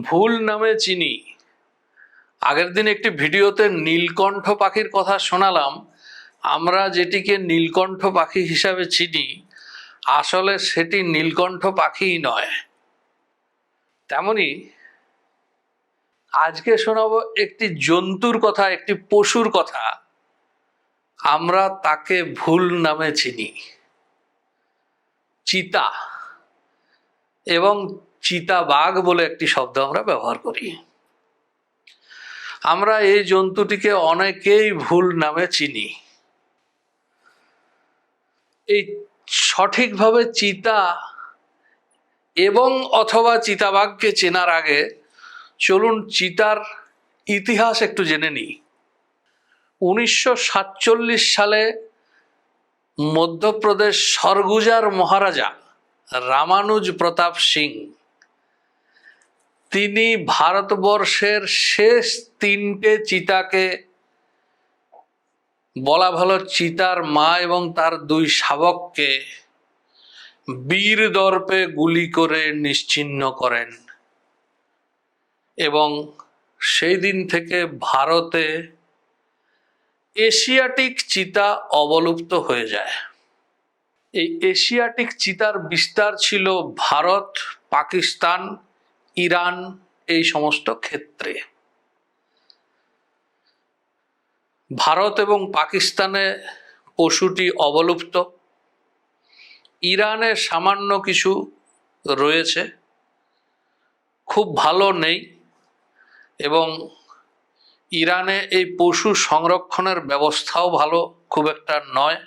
ভুল নামে চিনি। আগের দিন একটি ভিডিওতে নীলকণ্ঠ পাখির কথা শোনালাম। আমরা যেটিকে নীলকণ্ঠ পাখি হিসাবে চিনি, আসলে সেটি নীলকণ্ঠ পাখিই নয়। তেমনি আজকে শোনাবো একটি জন্তুর কথা, একটি পশুর কথা। আমরা তাকে ভুল নামে চিনি। চিতা। এবং চিতাবাঘ বলে একটি শব্দ আমরা ব্যবহার করি। আমরা এই জন্তুটিকে অনেকেই ভুল নামে চিনি। এই সঠিকভাবে চিতা এবং অথবা চিতাবাঘকে চেনার আগে চলুন চিতার ইতিহাস একটু জেনে নিই। উনিশশো সাতচল্লিশ সালে মধ্যপ্রদেশ সরগুজার মহারাজা রামানুজ প্রতাপ সিং তিনি ভারতবর্ষের শেষ তিনটে চিতাকে, বলা ভালো চিতার মা এবং তার দুই শাবককে বীর দর্পে গুলি করে নিশ্চিহ্ন করেন। এবং সেই দিন থেকে ভারতে এশিয়াটিক চিতা অবলুপ্ত হয়ে যায়। এই এশিয়াটিক চিতার বিস্তার ছিল ভারত, পাকিস্তান ইরান এই সমস্ত ক্ষেত্রে। ভারত এবং পাকিস্তানে পশুটি অবলুপ্ত। ইরানে সামান্য কিছু রয়েছে, খুব ভালো নেই এবং ইরানে এই পশু সংরক্ষণের ব্যবস্থাও ভালো, খুব একটা নয়।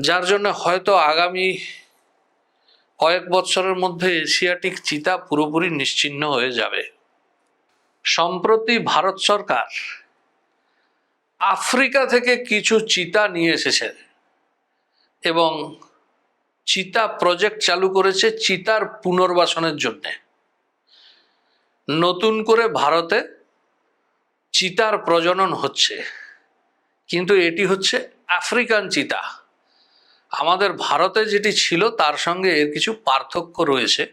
যার জন্য হয়তো আগামী কয়েক বছরের মধ্যে এশিয়াটিক চিতা পুরোপুরি নিশ্চিহ্ন হয়ে যাবে। সম্প্রতি ভারত সরকার আফ্রিকা থেকে কিছু চিতা নিয়ে এসেছে এবং চিতা প্রজেক্ট চালু করেছে চিতার পুনর্বাসনের জন্যে। নতুন করে ভারতে চিতার প্রজনন হচ্ছে, কিন্তু এটি হচ্ছে আফ্রিকান চিতা। আমাদের ভারতে যেটি ছিল, তার সঙ্গে এর কিছু পার্থক্য রয়েছে।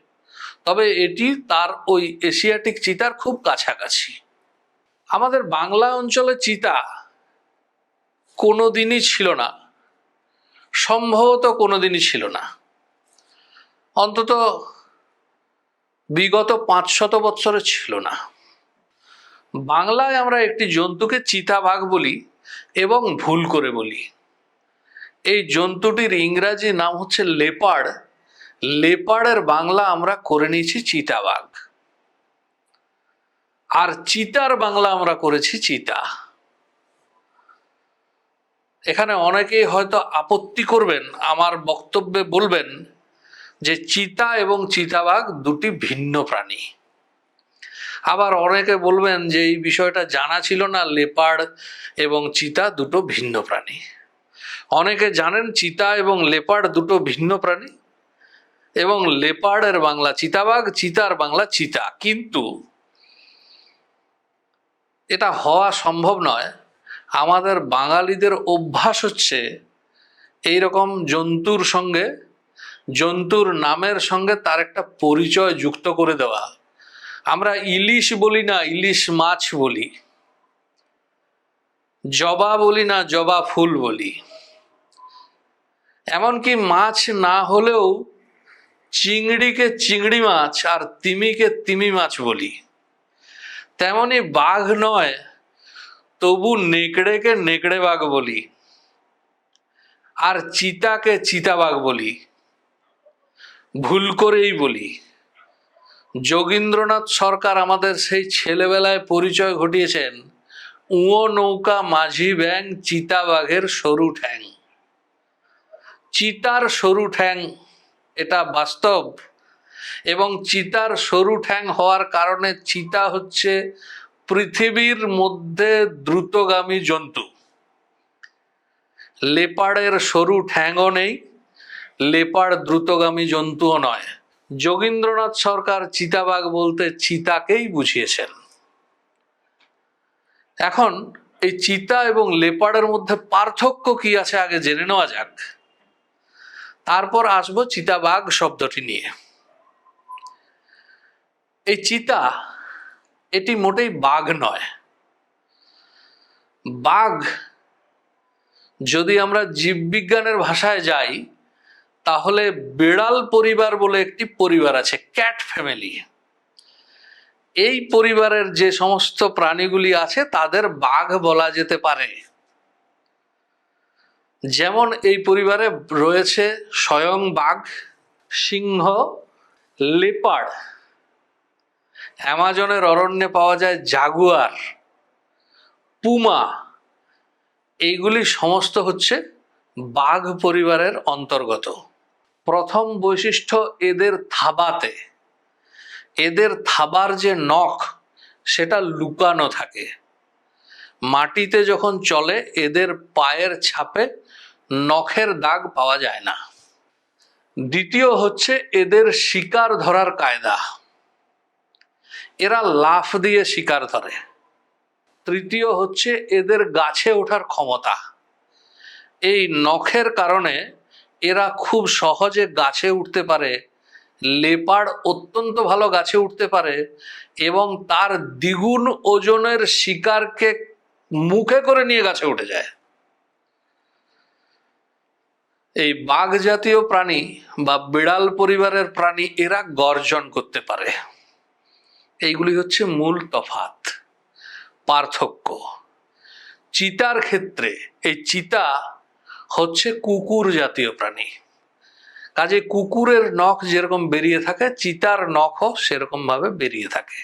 তবে এটি তার ওই এশিয়াটিক চিতার খুব কাছাকাছি। আমাদের বাংলা অঞ্চলে চিতা কোনোদিনই ছিল না। সম্ভবত কোনোদিনই ছিল না। অন্তত বিগত পাঁচ শত বৎসরে ছিল না। বাংলায় আমরা একটি জন্তুকে চিতাবাঘ বলি এবং ভুল করে বলি। এই জন্তুটির ইংরাজি নাম হচ্ছে লেপার্ড। লেপার্ডের বাংলা আমরা করে নিয়েছি চিতাবাঘ। আর চিতার বাংলা আমরা করেছি চিতা। এখানে অনেকেই হয়তো আপত্তি করবেন, আমার বক্তব্যে বলবেন যে চিতা এবং চিতাবাঘ দুটি ভিন্ন প্রাণী। আবার অনেকে বলবেন যে এই বিষয়টা জানা ছিল না, লেপার্ড এবং চিতা দুটো ভিন্ন প্রাণী। অনেকে জানেন চিতা এবং লেপার্ড দুটো ভিন্ন প্রাণী। এবং লেপার্ডের বাংলা চিতাবাঘ, চিতার বাংলা চিতা। কিন্তু এটা হওয়া সম্ভব নয়। আমাদের বাঙালিদের অভ্যাস হচ্ছে এই রকম জন্তুর সঙ্গে, জন্তুর নামের সঙ্গে তার একটা পরিচয় যুক্ত করে দেওয়া। আমরা ইলিশ বলি না, ইলিশ মাছ বলি। জবা বলি না, জবা ফুল বলি। এমনকি মাছ না হলেও চিংড়িকে চিংড়ি মাছ আর তিমিকে তিমি মাছ বলি। তেমনি বাঘ নয়, তবু নেকড়েকে নেকড়ে বাঘ বলি আর চিতাকে চিতাবাঘ বলি। ভুল করেই বলি। যোগীন্দ্রনাথ সরকার আমাদের সেই ছেলেবেলায় পরিচয় ঘটিয়েছেন উঁয়ো নৌকা মাঝি ব্যাং চিতাবাঘের সরু ঠ্যাং। চিতার সরু ঠ্যাং, এটা বাস্তব। এবং চিতার সরু ঠ্যাং হওয়ার কারণে চিতা হচ্ছে পৃথিবীর মধ্যে দ্রুতগামী জন্তু। লেপাড়ের সরু ঠ্যাংও নেই লেপাড় দ্রুতগামী জন্তুও নয়। যোগীন্দ্রনাথ সরকার চিতাবাঘ বলতে চিতাকেই বুঝিয়েছেন। এখন এই চিতা এবং লেপাড়ের মধ্যে পার্থক্য কি আছে আগে জেনে নেওয়া যাক। তারপর আসব চিতাবাঘ শব্দটি নিয়ে। এই চিতা, এটি মোটেই বাঘ নয়। বাঘ, যদি আমরা জীববিজ্ঞানের ভাষায় যাই, তাহলে বিড়াল পরিবার বলে একটি পরিবার আছে, ক্যাট ফ্যামিলি। এই পরিবারের যে সমস্ত প্রাণীগুলি আছে, তাদের বাঘ বলা যেতে পারে। যেমন এই পরিবারে রয়েছে স্বয়ং বাঘ, সিংহ, লেপার্ড। অ্যামাজনের অরণ্যে পাওয়া যায় জাগুয়ার, পুমা। এইগুলি সমস্ত হচ্ছে বাঘ পরিবারের অন্তর্গত। প্রথম বৈশিষ্ট্য এদের থাবাতে। এদের থাবার যে নখ, সেটা লুকানো থাকে। মাটিতে যখন চলে, এদের পায়ের ছাপে নখের দাগ পাওয়া যায় না। দ্বিতীয় হচ্ছে এদের শিকার ধরার কায়দা। এরা লাফ দিয়ে শিকার ধরে। তৃতীয় হচ্ছে এদের গাছে ওঠার ক্ষমতা। এই নখের কারণে এরা খুব সহজে গাছে উঠতে পারে, লেপার্ড অত্যন্ত ভালো গাছে উঠতে পারে এবং তার দ্বিগুণ ওজনের শিকারকে মুখে করে নিয়ে গাছে উঠে যায়। এই বাঘ জাতীয় প্রাণী বা বিড়াল পরিবারের প্রাণী এরা গর্জন করতে পারে। এইগুলি হচ্ছে মূল তফাত পার্থক্য। চিতার ক্ষেত্রে এই চিতা হচ্ছে কুকুর জাতীয় প্রাণী। কাজে কুকুরের নখ যেরকম বেরিয়ে থাকে, চিতার নখও সেরকম ভাবে বেরিয়ে থাকে।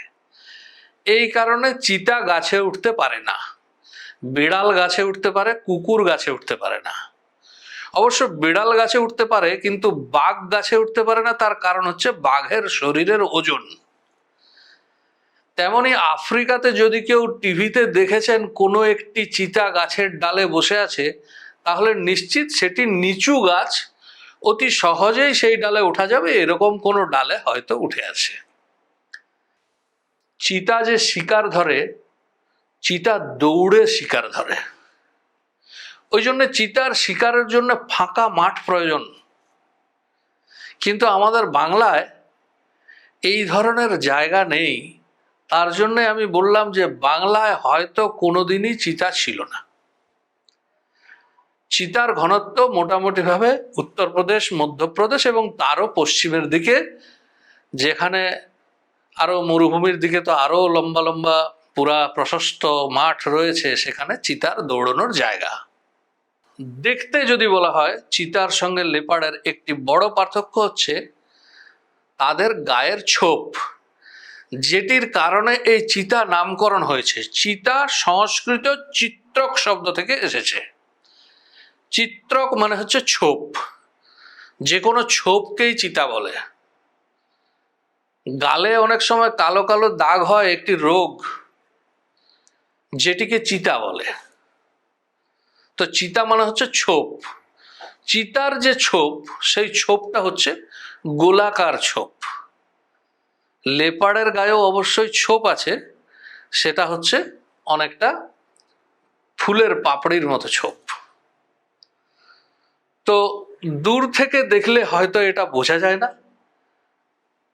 এই কারণে চিতা গাছে উঠতে পারে না। বিড়াল গাছে উঠতে পারে, কুকুর গাছে উঠতে পারে না। অবশ্য বিড়াল গাছে উঠতে পারে, কিন্তু বাঘ গাছে উঠতে পারে না, তার কারণ হচ্ছে বাঘের শরীরের ওজন। তেমনি আফ্রিকাতে যদি কেউ টিভিতে দেখেছেন কোনো একটি চিতা গাছের ডালে বসে আছে, তাহলে নিশ্চিত সেটি নিচু গাছ, অতি সহজেই সেই ডালে ওঠা যাবে, এরকম কোনো ডালে হয়তো উঠে আছে চিতা যে শিকার ধরে, চিতা দৌড়ে শিকার ধরে। ওই জন্য চিতার শিকারের জন্য ফাঁকা মাঠ প্রয়োজন। কিন্তু আমাদের বাংলায় এই ধরনের জায়গা নেই। তার জন্য আমি বললাম যে বাংলায় হয়তো কোনোদিনই চিতা ছিল না। চিতার ঘনত্ব মোটামুটিভাবে উত্তরপ্রদেশ, মধ্যপ্রদেশ এবং তারও পশ্চিমের দিকে। যেখানে আরও মরুভূমির দিকে তো আরও লম্বা লম্বা পুরা প্রশস্ত মাঠ রয়েছে, সেখানে চিতার দৌড়ানোর জায়গা। দেখতে যদি বলা হয়, চিতার সঙ্গে লেপার্ডের একটি বড় পার্থক্য হচ্ছে তাদের গায়ের ছোপ, যেটির কারণে এই চিতা নামকরণ হয়েছে। চিতা সংস্কৃত চিত্রক শব্দ থেকে এসেছে। চিত্রক মানে হচ্ছে ছোপ। যে কোনো ছোপকেই চিতা বলে। গালে অনেক সময় কালো কালো দাগ হয়, একটি রোগ, যেটিকে চিতা বলে। তো চিতা মানে হচ্ছে ছোপ। চিতার যে ছোপ, সেই ছোপটা হচ্ছে গোলাকার ছোপ। লেপার্ডের গায়েও অবশ্যই ছোপ আছে, সেটা হচ্ছে অনেকটা ফুলের পাপড়ির মতো ছোপ। তো দূর থেকে দেখলে হয়তো এটা বোঝা যায় না,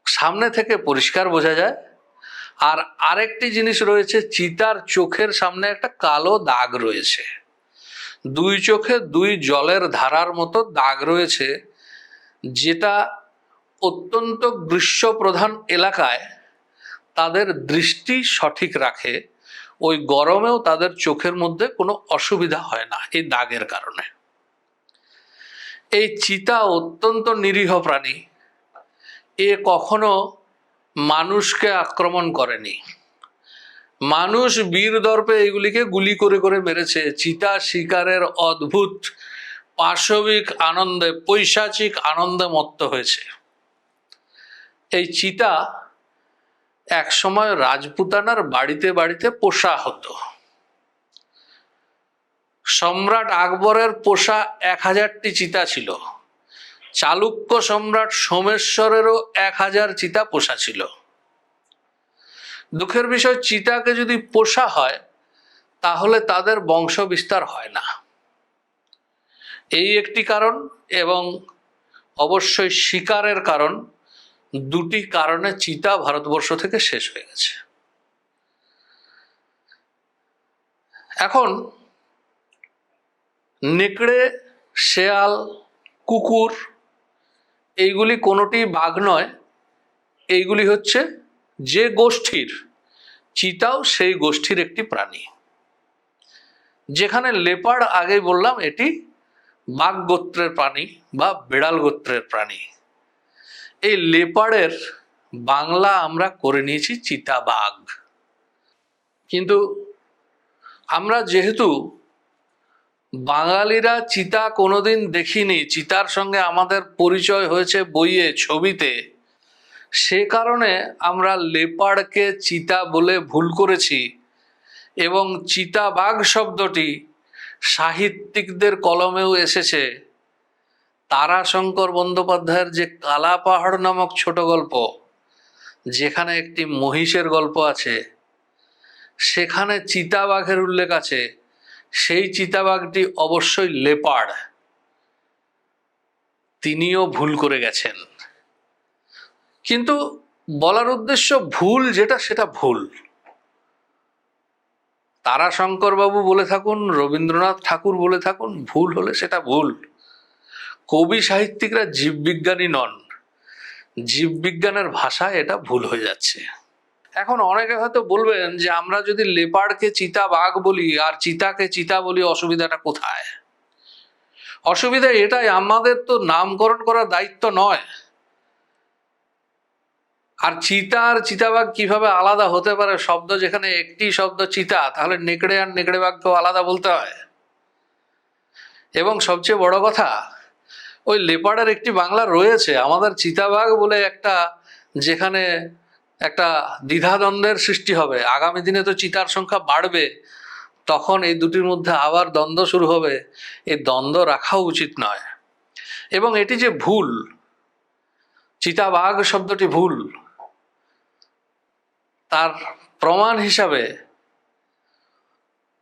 সামনে থেকে পরিষ্কার বোঝা যায়। আর আরেকটি জিনিস রয়েছে, চিতার চোখের সামনে একটা কালো দাগ রয়েছে। দুই চোখে দুই জলের ধারার মতো দাগ রয়েছে, যেটা অত্যন্ত গ্রীষ্মপ্রধান এলাকায় তাদের দৃষ্টি সঠিক রাখে, ওই গরমেও তাদের চোখের মধ্যে কোনো অসুবিধা হয় না এই দাগের কারণে। এই চিতা অত্যন্ত নিরীহ প্রাণী, এ কখনো মানুষকে আক্রমণ করেনি। মানুষ বীর দর্পে এগুলিকে গুলি করে করে মেরেছে। চিতা শিকারের অদ্ভুত পাশবিক আনন্দে, পৈশাচিক আনন্দে মত্ত হয়েছে। এই চিতা এক সময় রাজপুতানার বাড়িতে বাড়িতে পোষা হতো। সম্রাট আকবরের পোষা এক হাজারটি চিতা ছিল। চালুক্য সম্রাট সোমেশ্বরেরও এক হাজার চিতা পোষা ছিল। দুঃখের বিষয়, চিতাকে যদি পোষা হয়, তাহলে তাদের বংশ বিস্তার হয় না। এই একটি কারণ এবং অবশ্যই শিকারের কারণ, দুটি কারণে চিতা ভারতবর্ষ থেকে শেষ হয়ে গেছে। এখন, নেকড়ে, শেয়াল, কুকুর, এইগুলি কোনোটি বাঘ নয়, এইগুলি হচ্ছে যে গোষ্ঠীর, চিতাও সেই গোষ্ঠীর একটি প্রাণী। যেখানে লেপার্ড আগেই বললাম, এটি বাঘ গোত্রের প্রাণী বা বেড়াল গোত্রের প্রাণী। এই লেপার্ডের বাংলা আমরা করে নিয়েছি চিতা বাঘ কিন্তু আমরা যেহেতু বাঙালিরা চিতা কোনোদিন দেখিনি, চিতার সঙ্গে আমাদের পরিচয় হয়েছে বইয়ে, ছবিতে সে কারণে আমরা লেপার্ডকে চিতা বলে ভুল করেছি এবং চিতাবাঘ শব্দটি সাহিত্যিকদের কলমেও এসেছে। তারাশঙ্কর বন্দ্যোপাধ্যায়ের যে কালা পাহাড় নামক ছোট গল্প, যেখানে একটি মহিষের গল্প আছে, সেখানে চিতাবাঘের উল্লেখ আছে। সেই চিতাবাঘটি অবশ্যই লেপার্ড। তিনিও ভুল করে গেছেন। কিন্তু বলার উদ্দেশ্য ভুল যেটা, সেটা ভুল। তারাশঙ্কর বাবু বলে থাকুন, রবীন্দ্রনাথ ঠাকুর বলে থাকুন, ভুল হলে সেটা ভুল। কবি সাহিত্যিকরা জীববিজ্ঞানী নন। জীববিজ্ঞানের ভাষায় এটা ভুল হয়ে যাচ্ছে। এখন অনেকে হয়তো বলবেন যে, আমরা যদি লেপার্ডকে চিতা বাঘ বলি আর চিতাকে চিতা বলি, অসুবিধাটা কোথায়? অসুবিধা এটাই, আমাদের তো নামকরণ করার দায়িত্ব নয়। আর চিতা আর চিতাবাঘ কীভাবে আলাদা হতে পারে? শব্দ যেখানে একটি শব্দ চিতা, তাহলে নেকড়ে আর নেকড়ে বাঘকেও আলাদা বলতে হয়। এবং সবচেয়ে বড় কথা, ওই লেপার্ডের একটি বাংলা রয়েছে, আমাদের চিতাবাঘ বলে একটা, যেখানে একটা দ্বিধাদ্বন্দ্বের সৃষ্টি হবে। আগামী দিনে তো চিতার সংখ্যা বাড়বে, তখন এই দুটির মধ্যে আবার দ্বন্দ্ব শুরু হবে। এই দ্বন্দ্ব রাখাও উচিত নয়। এবং এটি যে ভুল, চিতাবাঘ শব্দটি ভুল তার প্রমাণ হিসাবে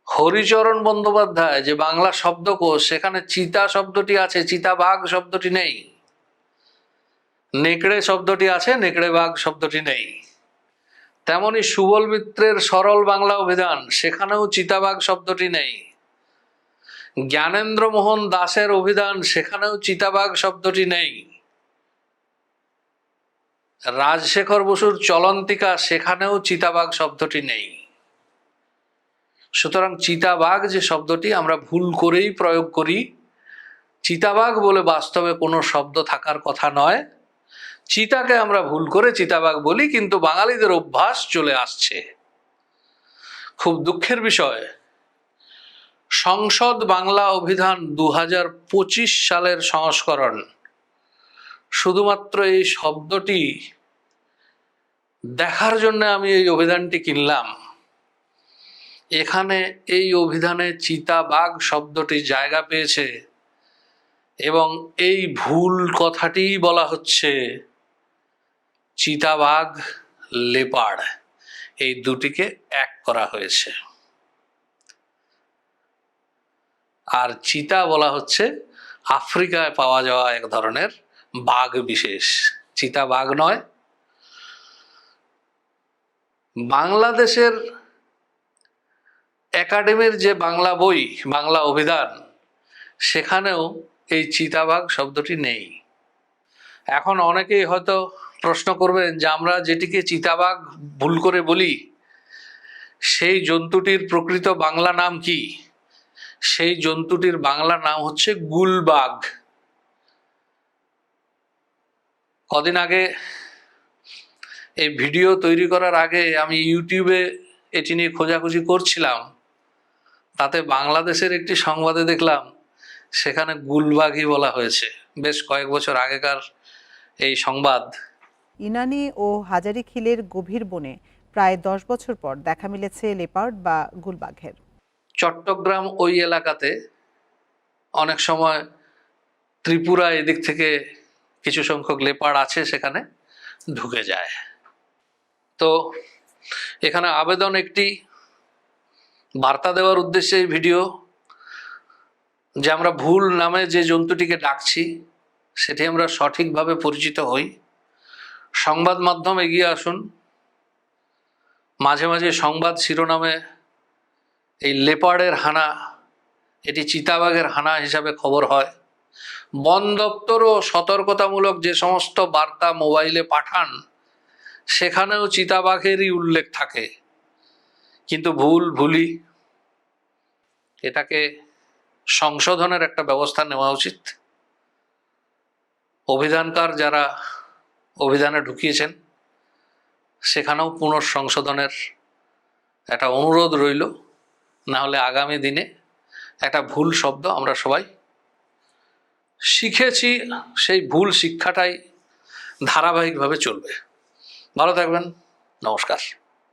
হরিচরণ বন্দ্যোপাধ্যায় যে বাংলা শব্দকোষ, সেখানে চিতা শব্দটি আছে, চিতাবাঘ শব্দটি নেই। নেকড়ে শব্দটি আছে নেকড়ে বাঘ শব্দটি নেই। তেমনি সুবল মিত্রের সরল বাংলা অভিধান, সেখানেও চিতাবাঘ শব্দটি নেই। জ্ঞানেন্দ্র মোহন দাসের অভিধান, সেখানেও চিতাবাঘ শব্দটি নেই। রাজশেখর বসুর চলন্তিকা সেখানেও চিতাবাঘ শব্দটি নেই। সুতরাং চিতাবাঘ যে শব্দটি আমরা ভুল করেই প্রয়োগ করি, চিতাবাঘ বলে বাস্তবে কোনো শব্দ থাকার কথা নয়। চিতাকে আমরা ভুল করে চিতাবাঘ বলি, কিন্তু বাঙালিদের অভ্যাস চলে আসছে। খুব দুঃখের বিষয়, সংসদ বাংলা অভিধান দু সালের সংস্করণ, শুধুমাত্র এই শব্দটি দেখার জন্য আমি এই অভিধানটি কিনলাম। এখানে এই অভিধানে চিতাবাঘ শব্দটি জায়গা পেয়েছে এবং এই ভুল কথাটিই বলা হচ্ছে চিতাবাঘ লেপার্ড। এই দুটিকে এক করা হয়েছে। আর চিতা বলা হচ্ছে আফ্রিকায় পাওয়া যাওয়া এক ধরনের বাঘ বিশেষ। চিতা বাঘ নয় বাংলাদেশের একাডেমির যে বাংলা বই, বাংলা অভিধান, সেখানেও এই চিতাবাঘ শব্দটি নেই। এখন অনেকেই হয়তো প্রশ্ন করবেন যে আমরা যেটিকে চিতাবাঘ ভুল করে বলি, সেই জন্তুটির প্রকৃত বাংলা নাম কি? সেই জন্তুটির বাংলা নাম হচ্ছে গুলবাঘ। কদিন আগে এই ভিডিও তৈরি করার আগে আমি ইউটিউবে এটি নিয়ে খোঁজাখুঁজি করছিলাম। তাতে বাংলাদেশের একটি সংবাদে দেখলাম সেখানে গুলবাঘই বলা হয়েছে। বেশ কয়েক বছর আগেকার এই সংবাদ। ইনানি ও হাজারিখিলের গভীর বনে প্রায় দশ বছর পর দেখা মিলেছে লেপার্ড বা গুলবাঘের। চট্টগ্রাম ওই এলাকাতে অনেক সময় ত্রিপুরা এদিক থেকে কিছু সংখ্যক লেপার্ড আছে সেখানে ঢুকে যায়। তো এখানে আবেদন একটি বার্তা দেওয়ার উদ্দেশ্যে এই ভিডিও যে আমরা ভুল নামে যে জন্তুটিকে ডাকছি, সেটি আমরা সঠিকভাবে পরিচিত হই। সংবাদ মাধ্যম এগিয়ে আসুন। মাঝে মাঝে সংবাদ শিরোনামে এই লেপার্ডের হানা, এটি চিতাবাঘের হানা হিসাবে খবর হয়। বন দপ্তরও সতর্কতামূলক যে সমস্ত বার্তা মোবাইলে পাঠান সেখানেও চিতাবাঘেরই উল্লেখ থাকে। কিন্তু ভুল ভুলই এটাকে সংশোধনের একটা ব্যবস্থা নেওয়া উচিত। অভিধানকার যারা অভিধানে ঢুকিয়েছেন, সেখানেও পুনঃসংশোধনের একটা অনুরোধ রইল। না হলে আগামী দিনে একটা ভুল শব্দ আমরা সবাই শিখেছি, সেই ভুল শিক্ষাটাই ধারাবাহিকভাবে চলবে। ভালো থাকবেন নমস্কার।